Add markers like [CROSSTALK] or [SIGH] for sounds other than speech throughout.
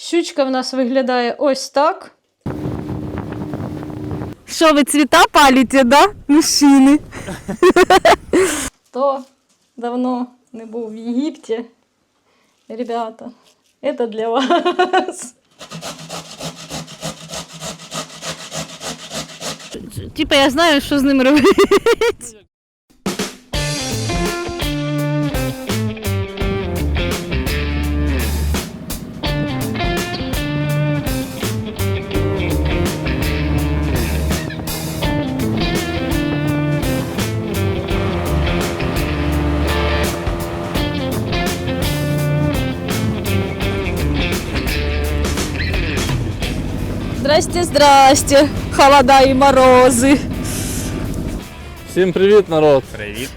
Щучка в нас виглядає ось так. Що ви цвіта палите, да, мужчини? Хто давно не був в Єгипті, ребята, це для вас. Типа я знаю, що з ним робити. Здрасте, здрасте, холода і морози. Всім привіт, народ! Привіт.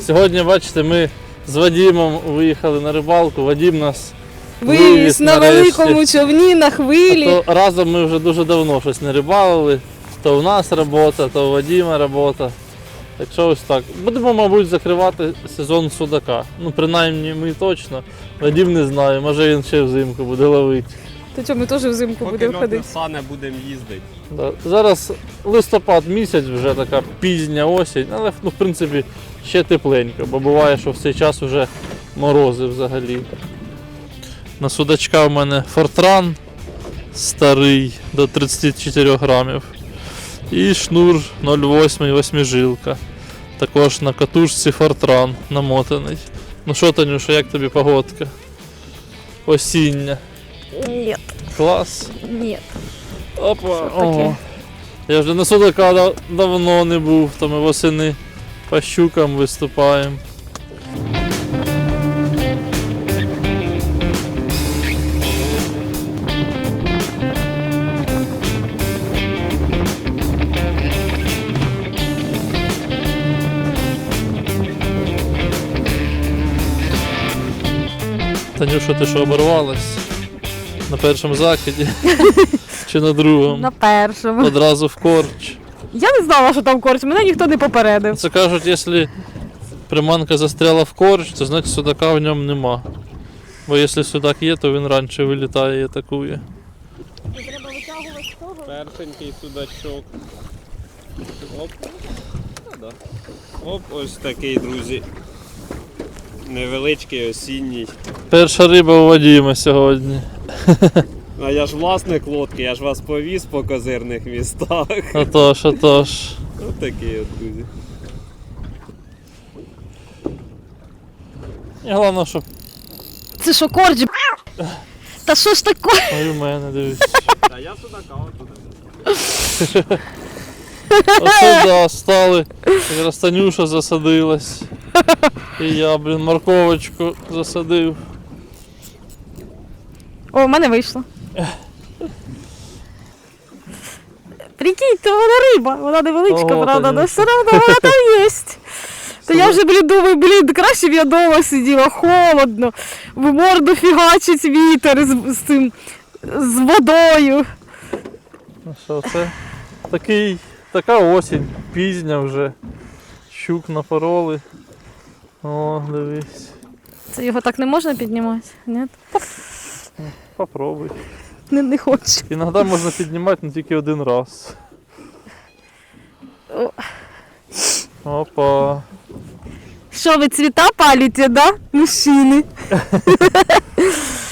Сьогодні, бачите, ми з Вадімом виїхали на рибалку. Вадім нас Вивіз Вивіз на нарешті. великому човні на хвилі. то разом ми вже дуже давно щось не рибалили. То у нас робота, то у Вадіма робота. Так що ось так. Будемо, мабуть, закривати сезон судака. Ну, принаймні ми точно. Вадім не знає, може він ще взимку буде ловити. То ми теж взимку Поки будемо льот не ходити? стане, будемо їздити. Да. Зараз листопад місяць, вже така пізня осінь, але ну, в принципі ще тепленько, бо буває, що в цей час вже морози взагалі. На судачка в мене фортран старий до 34 грамів. І шнур 0,8 восьмижилка. Також на катушці фортран намотаний. Ну що, Танюша, як тобі погодка? Осіння. Ні, Клас. ні. Опа, ого. Я вже на судака давно не був, то ми восени по щукам виступаємо. Танюша, ти що оборвалась? На першому закиді? Чи на другому? На першому. Одразу в корч. Я не знала, що там корч, мене ніхто не попередив. Це кажуть, якщо приманка застряла в корч, то значить судака в ньому нема. Бо якщо судак є, то він раніше вилітає і атакує. Першенький судачок. Оп. Да. Оп, ось такий, друзі. Невеличкий осінній. Перша риба у Вадіма сьогодні. А я ж власник лодки, я ж вас повіз по козирних містах. Отож, отож. Ось такий от, друзі. І головне, щоб Це що корч? Та що ж таке? ой, у мене дивись. Та я судака отут. Оце да, стали. Якраз Танюша засадилась. І я, блін, морковочку засадив. О, в мене вийшло. Прикинь, то вона риба, вона невеличка, Ого, правда, але все одно вона там є. То я вже, блін, думаю, блін, краще б я вдома сиділа, холодно, в морду фігачить вітер з, з цим, з водою. Ну що, це такий, така осінь, пізня вже. Щук напороли. О, дивись. Це його так не можна піднімати? Ні? Попробуй. Не, не хочу. Іноді можна піднімати не тільки один раз. О. Опа. Що ви цвіта палите, да, мужчини?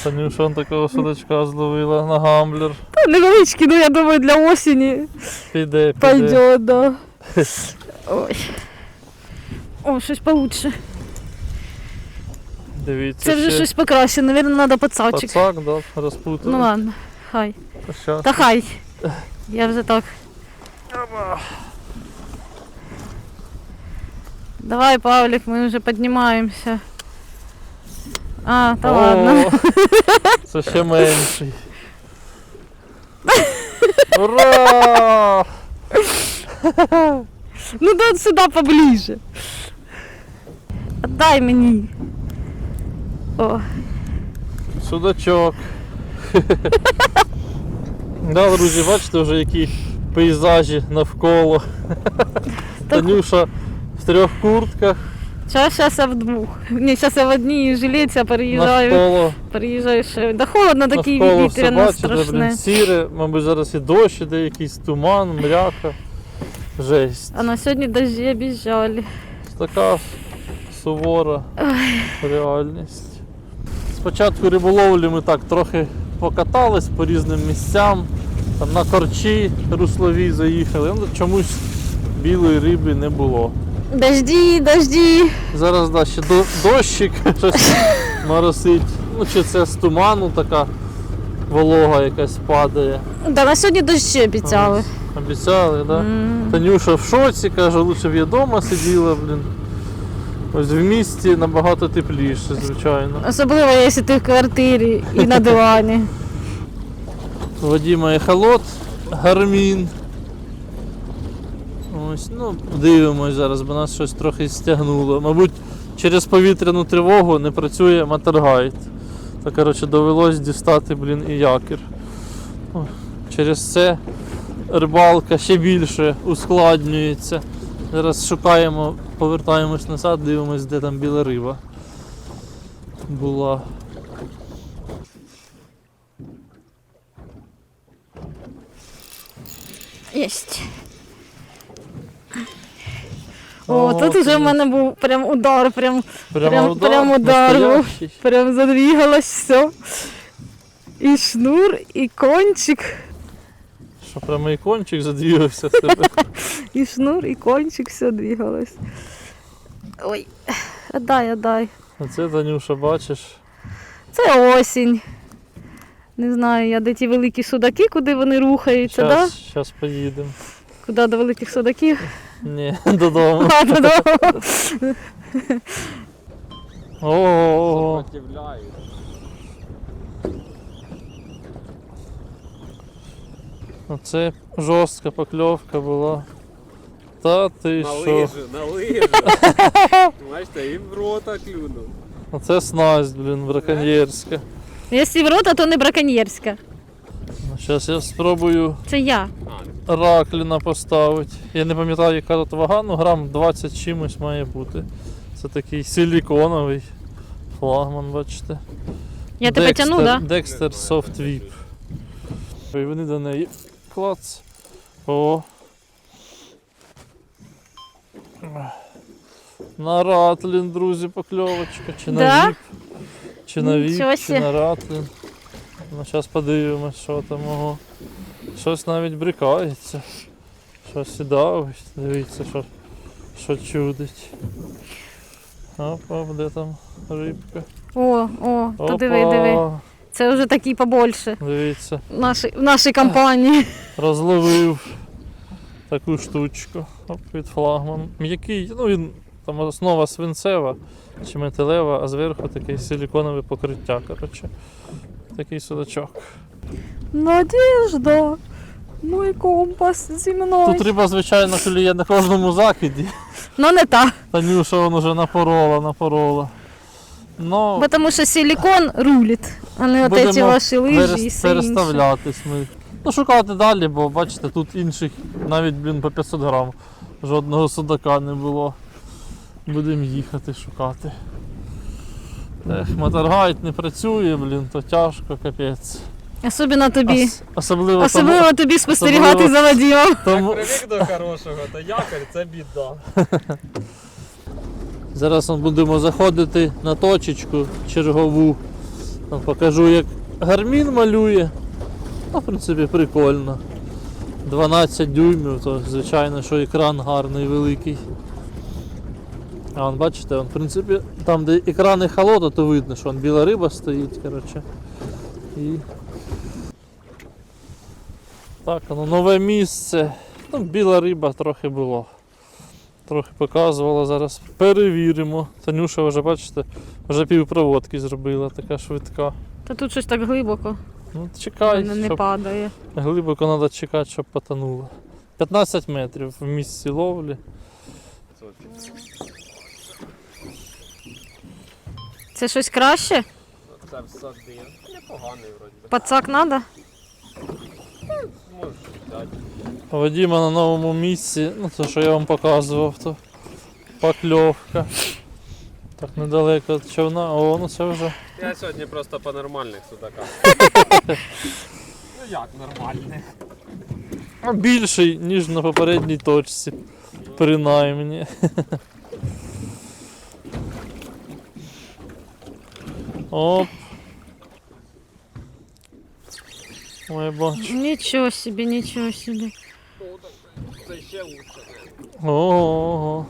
Танюша он такого судачка зловила на гамблер. Та невеличкі, ну я думаю, для осені Піде, піде. пойдет, да. Ой. О, щось получше. Дивіться. Це вже ще щось покраще, навірно, треба пацачик. Пацак, да, розпутали. Ну ладно, хай. Щас. Та хай. Я вже так. Давай, Павлік, ми вже піднімаємося. А, та О, ладно. Це [LAUGHS] ще менший. Ура! Ну да сюди поближе. Дай мені. О, Судачок. [LAUGHS] да, друзі, бачите вже які пейзажі навколо. Танюша в трьох куртках, Зараз я в двох. Ні, зараз я в одній жилеті, а переїжджаю. Навколо, Переїжджаю ще. Да холодно, такий навколо все вітряно бачите, блін, сіре, мабуть, зараз і дощ іде, якийсь туман, мряка. Жесть. А на сьогодні дожді обіжали. Така сувора реальність. Спочатку риболовлі ми так трохи покатались по різним місцям, там на корчі руслові заїхали, ну чомусь білої риби не було. Дожді, дожді. Зараз да, ще до, дощик [LAUGHS] щось моросить. Ну чи це з туману така волога якась падає. Да, на сьогодні дощі обіцяли. Обіцяли, так? Да? М. Танюша в шоці, каже, лучше б я вдома сиділа, блін. Ось в місті набагато тепліше, звичайно. Особливо, якщо ти в квартирі і на дивані. У Вадима ехолот, гармін. Ось, ну, дивимось зараз, бо нас щось трохи стягнуло. Мабуть, через повітряну тривогу не працює матергайд. То, коротше, довелось дістати, блін, і якір. Через це рибалка ще більше ускладнюється. Зараз шукаємо, повертаємось назад, дивимось, де там біла риба була. Єсть. О, тут уже в мене був прям удар, прям, Прямо прям, удар, прям удар був. настоящий. Прям задвигалось все. І шнур, і кончик, Що прямо і кончик задвігався в тебе. [LAUGHS] і шнур, і кончик, все двигалось. Ой, отдай, отдай. Оце Танюша, бачиш. Це осінь. Не знаю, я де ті великі судаки, куди вони рухаються, да? Щас, щас поїдемо. Куди до великих судаків? Ні, [LAUGHS] додому. А, додому. Ого. Оце жорстка покльовка була. Та ти На що? лижі, на лижі. [LAUGHS] Бачите, і в рота клюнув. Оце снасть, блін, браконьєрська. Якщо в рота, то не браконьєрська. Зараз я спробую Це я. А, ракліна поставити. Я не пам'ятаю, яка тут вага, ну грам 20 чимось має бути. Це такий силіконовий флагман, бачите. Я тебе тяну, так? Да? Dexter Soft Whip. І вони до неї клац. О. На ратлін, друзі, покльовочка. Чи на Да? віп, чи на Нічого віп, чи сі. на ратлін. Ну, зараз подивимось, що там ого. Щось навіть брикається. Щось і давить. Дивіться, що, що чудить. Опа, де там рибка? О, о, то диви, диви. Це вже такий побольше. Дивіться. В нашій, в нашій компанії. розловив таку штучку Оп, від флагман. М'який, ну він там основа свинцева чи металева, а зверху такий силіконове покриття. Коротше. Такий судачок. Надежда, мой компас зі мною. Тут риба, звичайно, клює на кожному закиді. Ну не та. Танюша вон уже напорола, напорола. Ну, Бо тому що силікон рулить, а не от ці ваші лижі і все інше. переставлятись ми. Ну, шукати далі, бо бачите, тут інших навіть, блін, по 500 грам. Жодного судака не було. Будемо їхати шукати. Ех, моторгайд не працює, блін, то тяжко, капець. Особливо тобі. Ос- особливо, Особливо тобі спостерігати особливо- за Вадимом. тому, Привик до хорошого, то якорь це біда. [LAUGHS] Зараз ми будемо заходити на точечку чергову. Покажу, як гармін малює. Ну, в принципі, прикольно. 12 дюймів, то звичайно, що екран гарний, великий. А вон, бачите, вон, в принципі, там, де екрани холода, то видно, що вон біла риба стоїть. Коротше. І... Так, ну нове місце. Ну, біла риба трохи було. Трохи показувала, зараз перевіримо. Танюша вже, бачите, вже півпроводки зробила, така швидка. Та тут щось так глибоко. Ну, чекай, Воно не щоб падає. глибоко треба чекати, щоб потонуло. 15 метрів в місці ловлі. Це щось краще? Це все один. Непоганий вроді. Пацак треба? Можеш дати. Вадіма на новому місці, ну це що я вам показував, то покльовка. Так недалеко від човна. О, ну це вже. Я сьогодні просто по нормальних судаках. [LAUGHS] ну як нормальних? Більший, ніж на попередній точці. Принаймні. Оп. Ой, бачу. Нічого собі, нічого собі. Це ще лучше. Ого.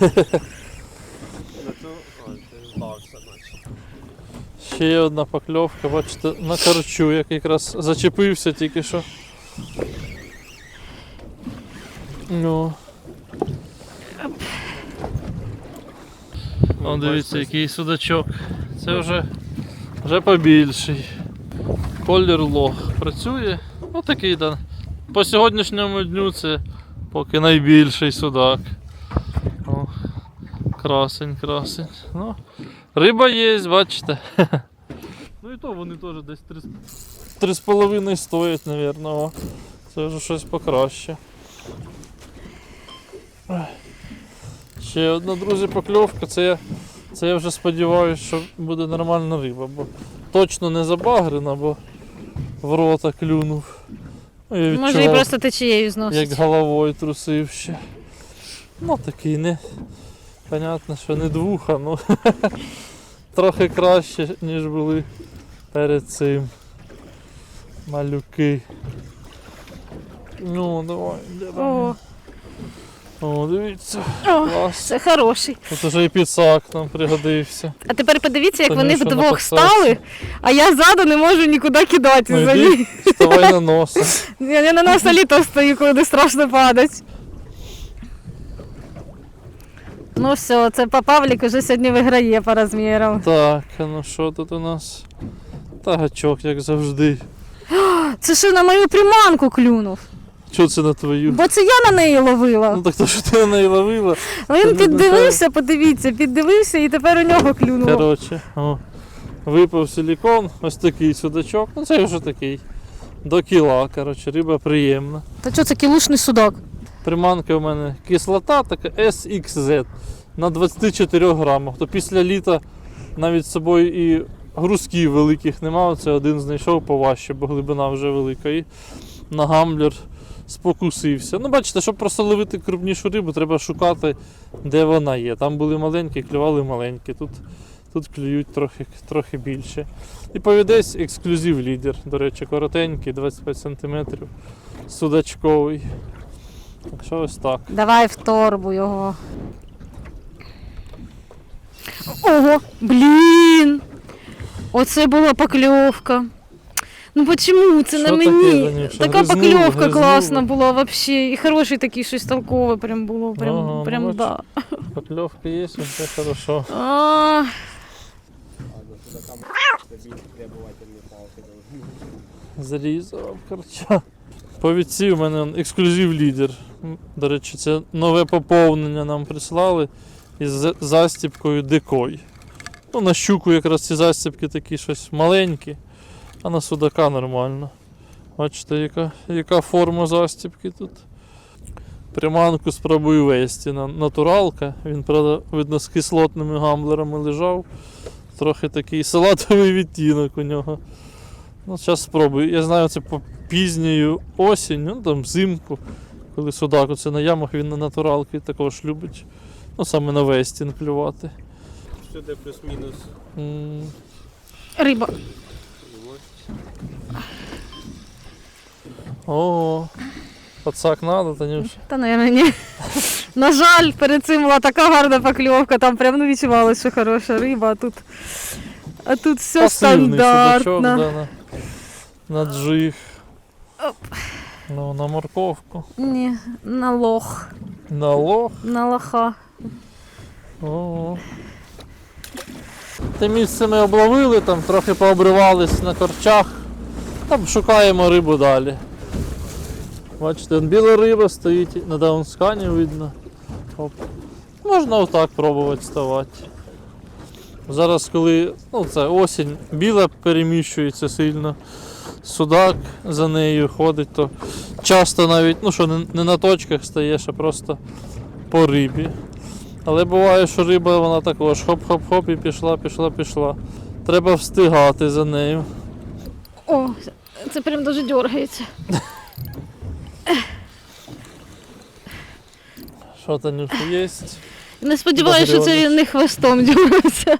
На цю... Ой, ти здався, наче. Ще є одна покльовка, бачите, на корчу, як якраз зачепився тільки що. Ну. О, дивіться, який судачок. Це вже, вже побільший. Колір лох працює. Ну такий да. По сьогоднішньому дню це поки найбільший судак. О, красень, красень. Ну, риба є, бачите. Ну і то вони теж десь 3, 3,5 стоять, мабуть. Це вже щось покраще. Ще одна, друзі, покльовка. Це я, це я вже сподіваюся, що буде нормальна риба, бо точно не забагрена, бо в рота клюнув. Ну, я Може і просто течією зносить. як головою трусив ще. Ну такий не. Понятно, що не двуха, ну [LAUGHS] трохи краще, ніж були перед цим. Малюки. Ну, давай, Ого. О, дивіться, О, клас. це хороший. Тут уже і підсак нам пригодився. А тепер подивіться, як Та вони вдвох посадці. стали, а я ззаду не можу нікуди кидати. Ну за йди, вставай на [LAUGHS] носа. Я я на нас літо стою, коли не страшно падати. Ну все, це по Павлік уже сьогодні виграє по розмірам. Так, а ну що тут у нас? Та гачок, як завжди. [GASPS] Це що на мою приманку клюнув? Що це на твою? Бо це я на неї ловила. Ну так то, що ти на неї ловила. це Він піддивився, подивіться, піддивився і тепер у нього клюнуло. Коротше, о, випав силікон, ось такий судачок. Ну це вже такий. До кіла, коротше, риба приємна. Та що це кілушний судак? Приманка у мене кислота, така SXZ на 24 грамах. То після літа навіть з собою і грузків великих нема. Це один знайшов поважче, бо глибина вже велика. І на гамблер спокусився. Ну, бачите, щоб просто ловити крупнішу рибу, треба шукати, де вона є. Там були маленькі, клювали маленькі. Тут, тут клюють трохи, трохи більше. І повідець ексклюзив лідер. До речі, коротенький, 25 см, судачковий. Так що ось так. Давай в торбу його. Ого, блін! Оце була покльовка. Ну почему це на мені? Така покльовка класна була вообще. І хороший такий щось толкове прям було. Прям, Ага, прям ну, да. Покльовка є, все хорошо. А, Зрізав корча. По віці у мене ексклюзив лідер. До речі, це нове поповнення нам прислали із застіпкою декой. Ну, на щуку якраз ці застіпки такі щось маленькі, а на судака нормально. Бачите, яка, яка форма застіпки тут. Приманку спробую вести на натуралка. Він, правда, видно, з кислотними гамблерами лежав. Трохи такий салатовий відтінок у нього. Ну, зараз спробую. Я знаю, це по пізньою осінь, ну там взимку, коли судак оце на ямах, він на натуралки також любить. Ну, саме на вестін клювати. Сюди плюс-мінус. М, риба. Ого. Пацак надо, Танюш. Та, наверное, ні. На жаль, перед цим була така гарна покльовка, там прям ну, відчувалося, що хороша риба, а тут, а тут все Пасивний судачок, стандартно. да, на, на джиг. Ну, на морковку. Ні, на лох, На лох. на лоха. Ого. Те місце ми обловили, там трохи пообривались на корчах. Там шукаємо рибу далі. Бачите, біла риба стоїть, на даунскані видно. Оп. Можна отак пробувати ставати. Зараз, коли ну, це осінь, біла переміщується сильно, судак за нею ходить, то часто навіть, ну що не, не на точках стаєш, а просто по рибі. Але буває, що риба вона також хоп-хоп-хоп і пішла, пішла, пішла. Треба встигати за нею. О, це прям дуже дергається. Що Танюша є? Не сподіваюся, що це він не хвостом дергається.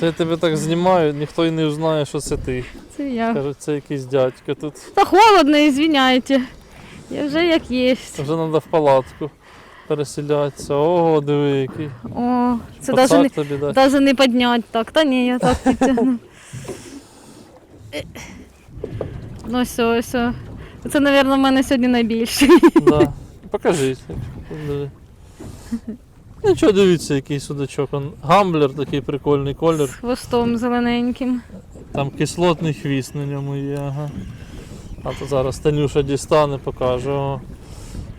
Це я тебе так знімаю, ніхто і не узнає, що це ти. Це я. Кажуть, це якийсь дядько тут. Та холодно, извиняйте. Я вже як єсть. Вже треба в палатку переселятися. Ого, диви, який. О, це Пацак навіть тобі не, дасть. даже не підняти так. Та ні, я так [LAUGHS] підтягну. Ну все, все. Це, мабуть, в мене сьогодні найбільше. Да. Покажіть. Диви. [LAUGHS] Нічого, дивіться, який судачок. Он гамблер такий прикольний З колір. хвостом зелененьким. Там кислотний хвіст на ньому є. Ага. А то зараз Танюша дістане, покаже. О.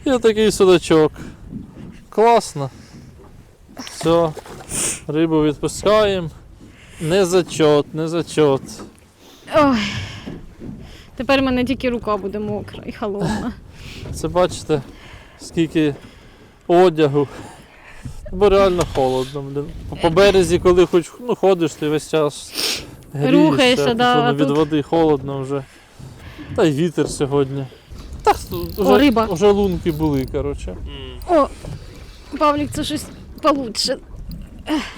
Є такий судачок. Класно. Все. Рибу відпускаємо. Не зачот, не зачот. Ой. Тепер в мене тільки рука буде мокра і холодна. Це бачите, скільки одягу. Бо реально холодно, блін. По, по березі, коли хоч ну, ходиш, ти весь час грієшся, Рухаєшся, да, а від тут- води холодно вже. Та й вітер сьогодні. Так, вже, О, риба. вже лунки були, коротше. О, Павлік, це щось получше.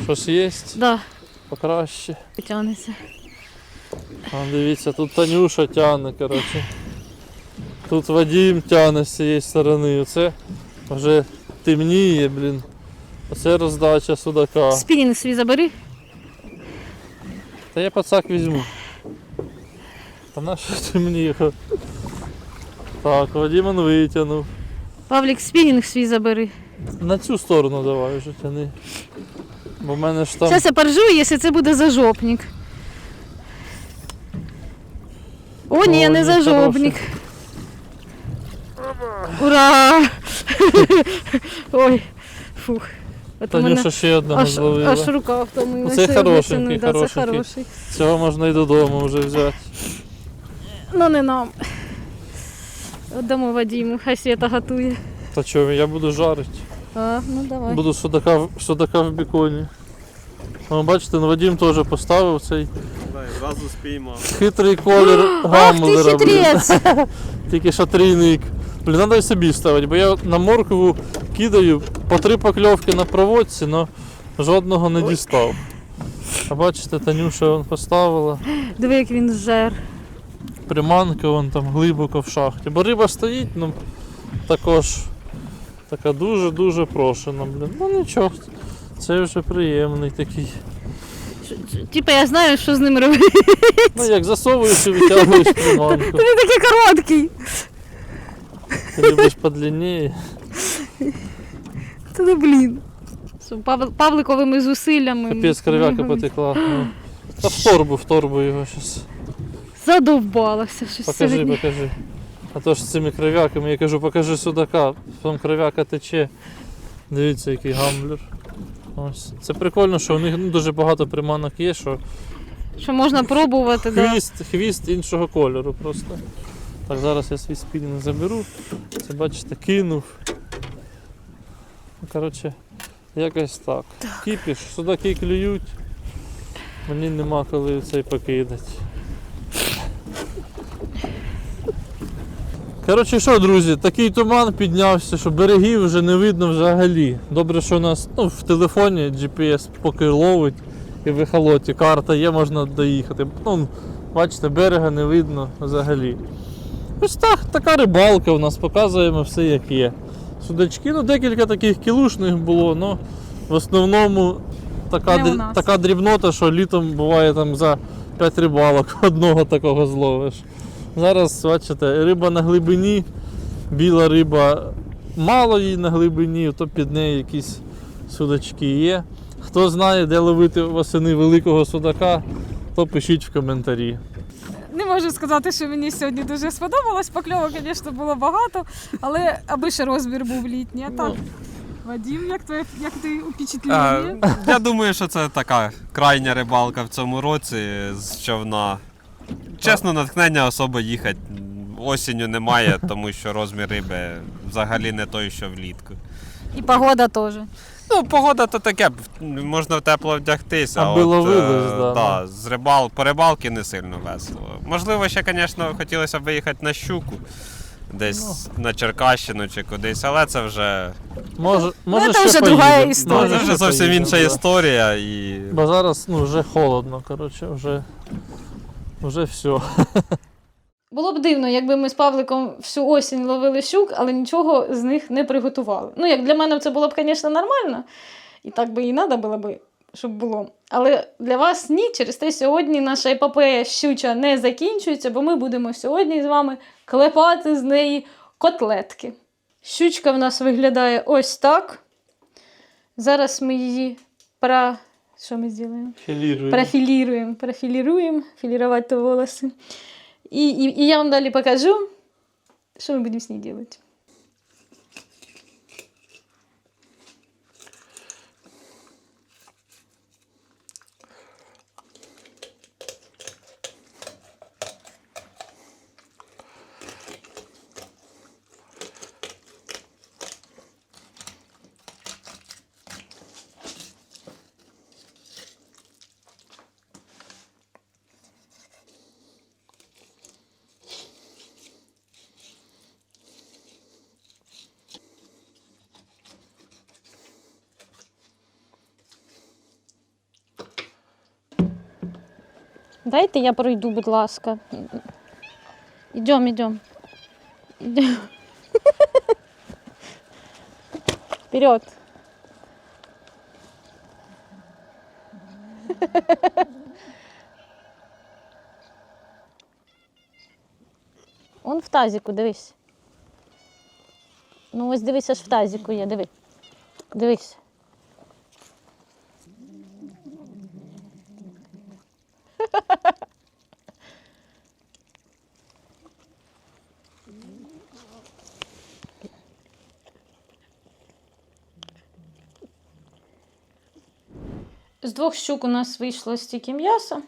Щось є, Да, покраще. потягнеться. А, дивіться, тут Танюша тягне, коротше. Тут Вадим тягне з цієї сторони. Оце вже темніє, блін. Оце роздача судака. Спінінг свій забери. Та я пацак візьму. Та на що ти мені його? Так, Вадимон витягнув. Павлік, спінінг свій забери. На цю сторону давай вже тяни. Бо в мене ж там. Зараз я поржу, якщо це буде зажопник. О, ні, О, не зажопник. Ура! [LAUGHS] Ой, фух. От у мене Танюша ще одного аж, зловила. аж рука втомилася. Оце хорошенький. Да, це хорошенький. хороший. Цього можна і додому вже взяти. Ну не нам. Дамо Вадиму, хай Света готує. Та чого, я буду жарити. А, ну давай. Буду судака, в- судака в біконі. О, бачите, ну, Вадим теж поставив цей Зразу спіймав. хитрий колір [GASPS] Ах ти гамблера. блін. [LAUGHS] Тільки що трійник. Блін, треба і собі ставити, бо я на моркву кидаю по три покльовки на проводці, але жодного не дістав. А бачите, Танюша вон поставила. Диви, як він жер. Приманка вон там глибоко в шахті. Бо риба стоїть, ну також така дуже-дуже прошена, блін. Ну нічого, це вже приємний такий. Типа я знаю, що з ним робити. Ну як засовуєш і витягуєш [LAUGHS] приманку. Він такий короткий. Ти любиш подлінніє. Та ну блін. Пав... Павликовими зусиллями. Капець кров'яка потекла. Ну. Та в торбу, в торбу його щас. Задовбалася щось Покажи, сьогодні. покажи. А то ж з цими кров'яками, я кажу, покажи судака, потім кров'яка тече. Дивіться, який гамблер. Ось. Це прикольно, що у них ну, дуже багато приманок є, що Що можна пробувати, да. хвіст, хвіст іншого кольору просто. Так, зараз я свій спінінг заберу. Це бачите, кинув. Ну, Коротше, якось так. Кіпіш, судаки клюють. Мені нема коли цей покидати. Коротше, що, друзі, такий туман піднявся, що берегів вже не видно взагалі. Добре, що у нас ну, в телефоні GPS поки ловить і в ехолоті карта є, можна доїхати. Ну, бачите, берега не видно взагалі. Ось так, така рибалка у нас, показуємо все як є. Судачки, ну декілька таких кілушних було, але в основному така, Не у дрі- нас. така дрібнота, що літом буває там за 5 рибалок [LAUGHS] одного такого зловиш. Зараз, бачите, риба на глибині, біла риба мало її на глибині, то під нею якісь судачки є. Хто знає, де ловити восени великого судака, то пишіть в коментарі. Можу сказати, що мені сьогодні дуже сподобалось. Покльовок, звісно, було багато, але аби ще розмір був літній. А так, Вадим, як ти, як ти А, упечатлює? я думаю, що це така крайня рибалка в цьому році з човна. Чесно, натхнення особо їхати осінню немає, тому що розмір риби взагалі не той, що влітку. І погода теж. Ну, погода то таке, можна в тепло вдягтися. Аби от, ловились, е, да, да, ну. з рибал, по рибалки не сильно весело. Можливо, ще, звісно, хотілося б виїхати на щуку. Десь Ну. на Черкащину чи кудись, але це вже, Може, може це ще вже друга історія. це вже ще зовсім поїдемо, інша да. історія. І... Бо зараз ну, вже холодно, коротше, вже, вже все. [LAUGHS] Було б дивно, якби ми з Павликом всю осінь ловили щук, але нічого з них не приготували. Ну, як для мене це було б, звісно, нормально, і так би і треба було б, щоб було. Але для вас ні, через те сьогодні наша епопея щуча не закінчується, бо ми будемо сьогодні з вами клепати з неї котлетки. Щучка в нас виглядає ось так. Зараз ми її пра... Що ми зробимо? Профилируем, профилируем, филировать то волосы. И, и, и я вам далее покажу, что мы будем с ней делать. Дайте я пройду, будь ласка. Идем, идем. Идем. Вперед. Он в тазику, дивись. Ну ось дивись, аж в тазику є, диви. Дивись. З двох щук у нас вийшло стільки м'яса.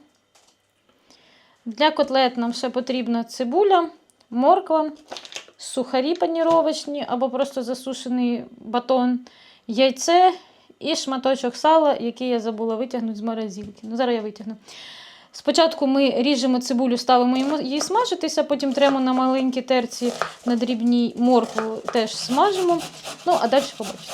Для котлет нам ще потрібна цибуля, морква, сухарі паніровочні або просто засушений батон, яйце і шматочок сала, який я забула витягнути з морозилки. Ну, зараз я витягну. Спочатку ми ріжемо цибулю, ставимо її смажитися, потім тремо на маленькій терці на дрібній моркву теж смажимо. Ну, а далі побачите.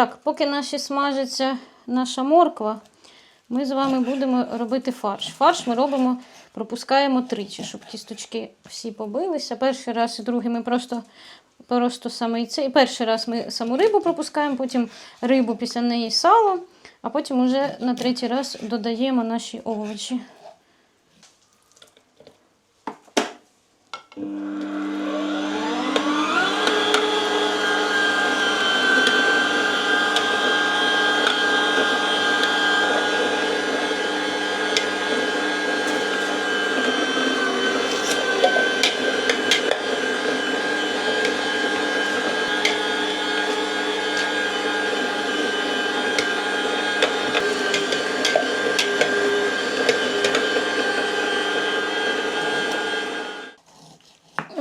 Так, поки наші смажиться наша морква, ми з вами будемо робити фарш. Фарш ми робимо, пропускаємо тричі, щоб кісточки всі побилися. Перший раз і другий ми просто, просто саме цей. Перший раз ми саму рибу пропускаємо, потім рибу після неї сало, а потім уже на третій раз додаємо наші овочі.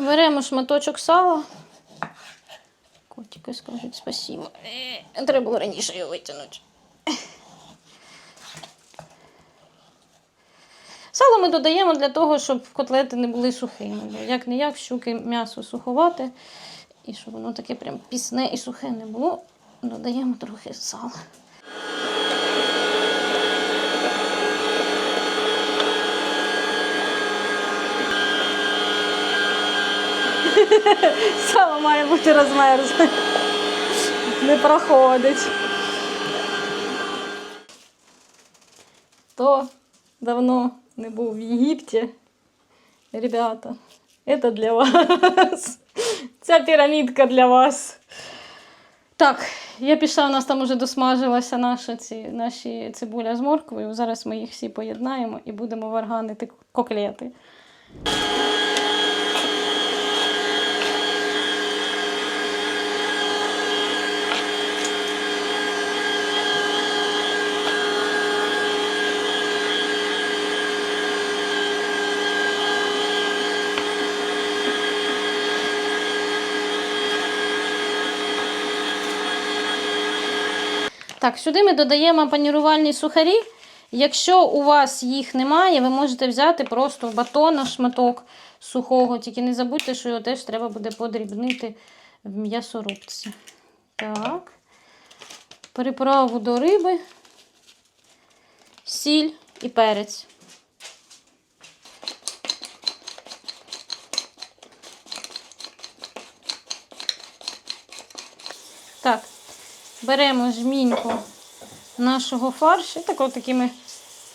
Беремо шматочок сала. Котики скажуть спасибо. Е, Треба було раніше його витягнути. Сало ми додаємо для того, щоб котлети не були сухими. Як не як, щуки м'ясо суховате. І щоб воно таке прям пісне і сухе не було, додаємо трохи сала. Сало має бути розмерзле. Не проходить. Хто давно не був в Єгипті, ребята, це для вас. Ця пірамідка для вас. Так, я пішла, у нас там уже досмажилася наша ці, наші цибуля з морквою. Зараз ми їх всі поєднаємо і будемо варганити коклети. Так, сюди ми додаємо панірувальні сухарі. Якщо у вас їх немає, ви можете взяти просто батона шматок сухого. Тільки не забудьте, що його теж треба буде подрібнити в м'ясорубці. Так. Приправу до риби, сіль і перець. Так, беремо жміньку нашого фаршу і так такими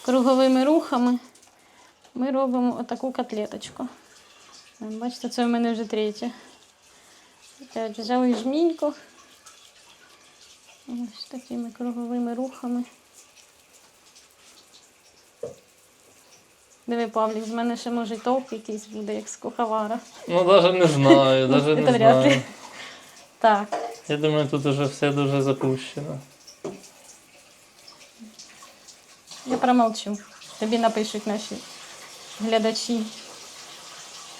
круговими рухами ми робимо отаку котлеточку. Бачите, це у мене вже третє. Опять взяли жміньку. Ось такими круговими рухами. Диви, Павлік, з мене ще може товк якийсь буде, як з куховара. Ну, навіть не знаю, навіть [LAUGHS] не знаю. Так. Я думаю, тут уже все дуже запущено. Я промовчу. Тобі напишуть наші глядачі.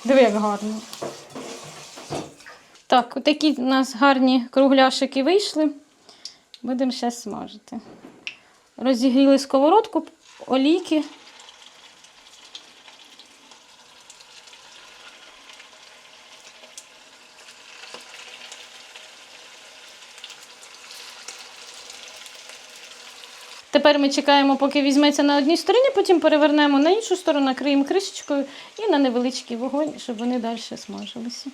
Диви, як гарно. Так, отакі у нас гарні кругляшики вийшли. Будемо ще смажити. Розігріли сковородку, олійки. Тепер ми чекаємо, поки візьметься на одній стороні, потім перевернемо на іншу сторону, накриємо кришечкою і на невеличкий вогонь, щоб вони далі смажилися.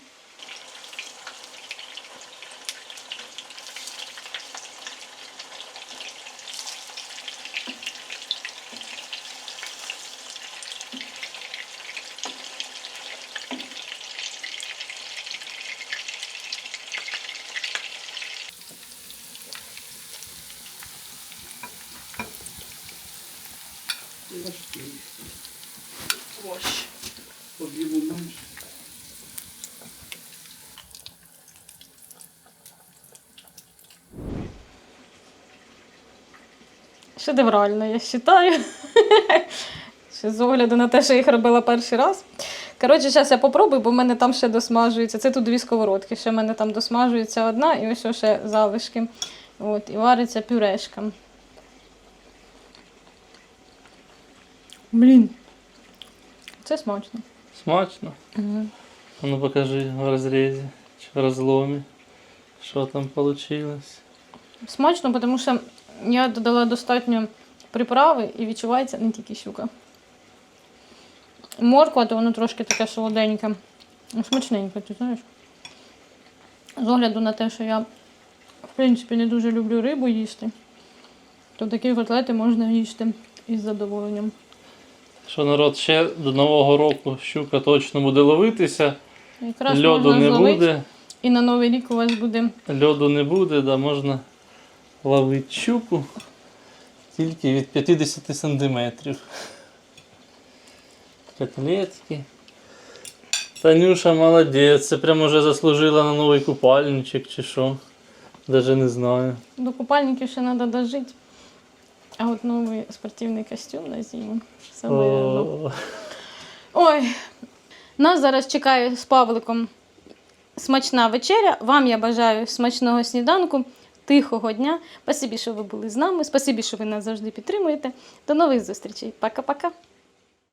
Шедеврально, я вважаю. [LAUGHS] Ще з огляду на те, що їх робила перший раз. Коротше, зараз я попробую, бо в мене там ще досмажується. Це тут дві сковородки. Ще в мене там досмажується одна і ось ще залишки. От, і вариться пюрешка. Блін. Це смачно. Смачно. Угу. А ну покажи в розрізі чи в розломі, що там вийшло. Смачно, тому що я додала достатньо приправи і відчувається не тільки щука. Морква, то воно трошки таке солоденьке. Ну, Смачненьке, ти знаєш. З огляду на те, що я, в принципі, не дуже люблю рибу їсти, то такі котлети можна їсти із задоволенням. Що народ ще до Нового року щука точно буде ловитися, Якраз льоду можна не зловити, буде, і на Новий рік у вас буде льоду не буде, да, можна ловити щуку тільки від 50 сантиметрів. Котлетки. Танюша молодець, це прямо вже заслужила на новий купальничок чи що. Даже не знаю. До купальників ще треба дожити. А от новий спортивний костюм на зиму. Саме оно. Ой, нас зараз чекає з Павликом смачна вечеря. Вам я бажаю смачного сніданку, тихого дня. Спасибі, що ви були з нами. Спасибі, що ви нас завжди підтримуєте. До нових зустрічей. Пока-пока.